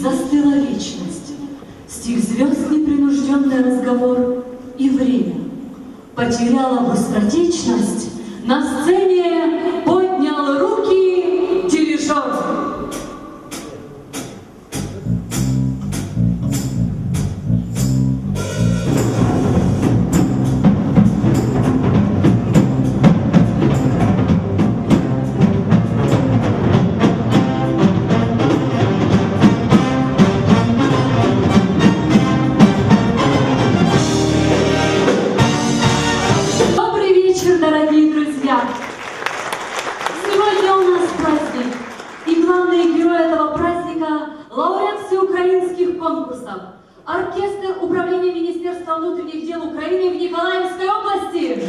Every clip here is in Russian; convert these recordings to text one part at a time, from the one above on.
застыла вечность. Стих звезд непринужденный разговор и время. Потеряла быстротечность, на сцене конкурсов, оркестр Управления Министерства внутренних дел Украины в Николаевской области.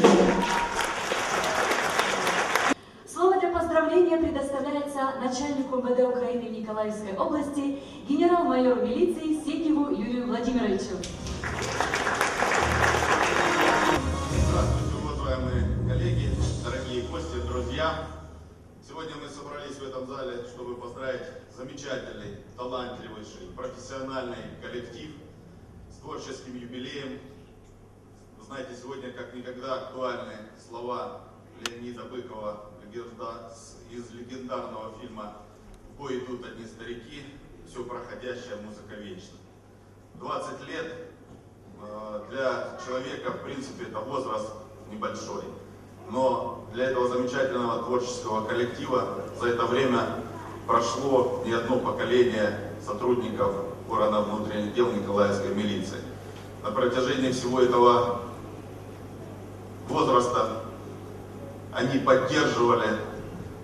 Слово для поздравления предоставляется начальнику МВД Украины в Николаевской области генерал-майору милиции Сеньеву Юрию Владимировичу. Замечательный, талантливейший, профессиональный коллектив с творческим юбилеем. Вы знаете, сегодня как никогда актуальны слова Леонида Быкова из легендарного фильма «В бой идут одни старики, все проходящая музыка вечна». 20 лет Э, для человека, в принципе, это возраст небольшой. Но для этого замечательного творческого коллектива за это время прошло не одно поколение сотрудников органов внутренних дел Николаевской милиции. На протяжении всего этого возраста они поддерживали,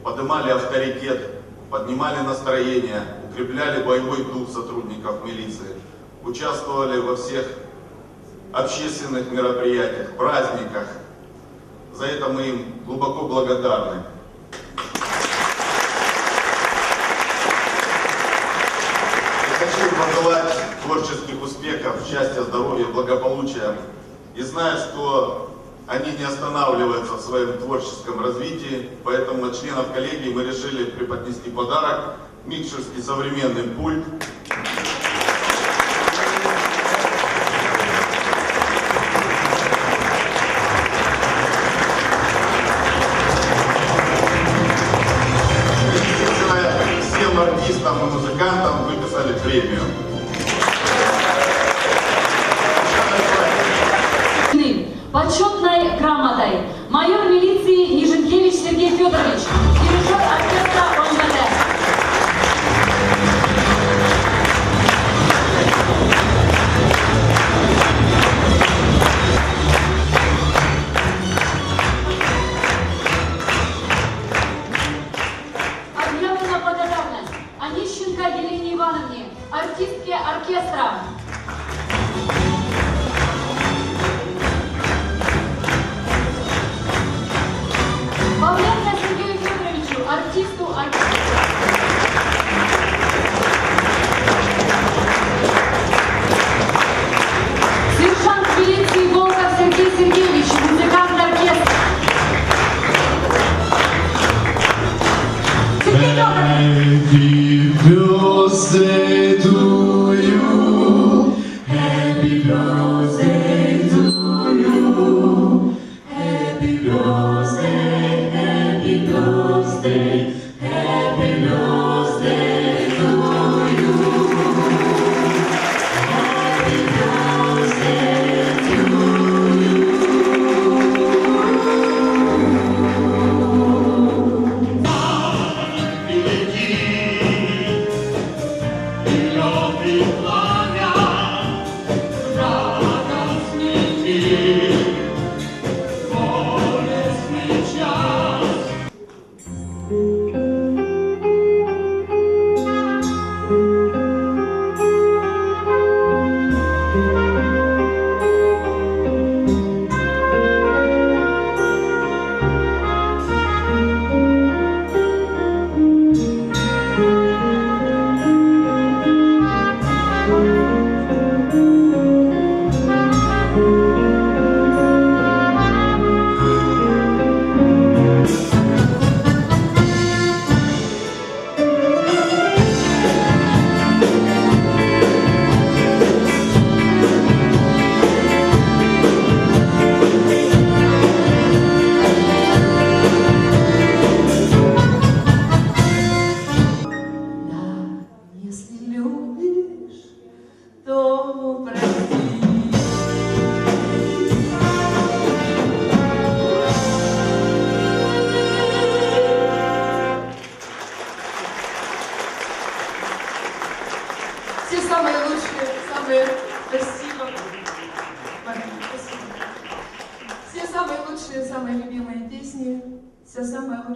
поднимали авторитет, поднимали настроение, укрепляли боевой дух сотрудников милиции, участвовали во всех общественных мероприятиях, праздниках. За это мы им глубоко благодарны. И хочу пожелать творческих успехов, счастья, здоровья, благополучия. И знаю, что они не останавливаются в своем творческом развитии, поэтому от членов коллегии мы решили преподнести подарок. Микшерский современный пульт и музыкантам выписали премию. Елене Ивановне, артистке оркестра.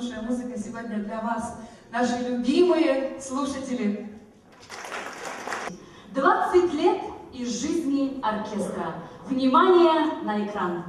Лучшая музыка сегодня для вас, наши любимые слушатели. 20 лет из жизни оркестра. Внимание на экран.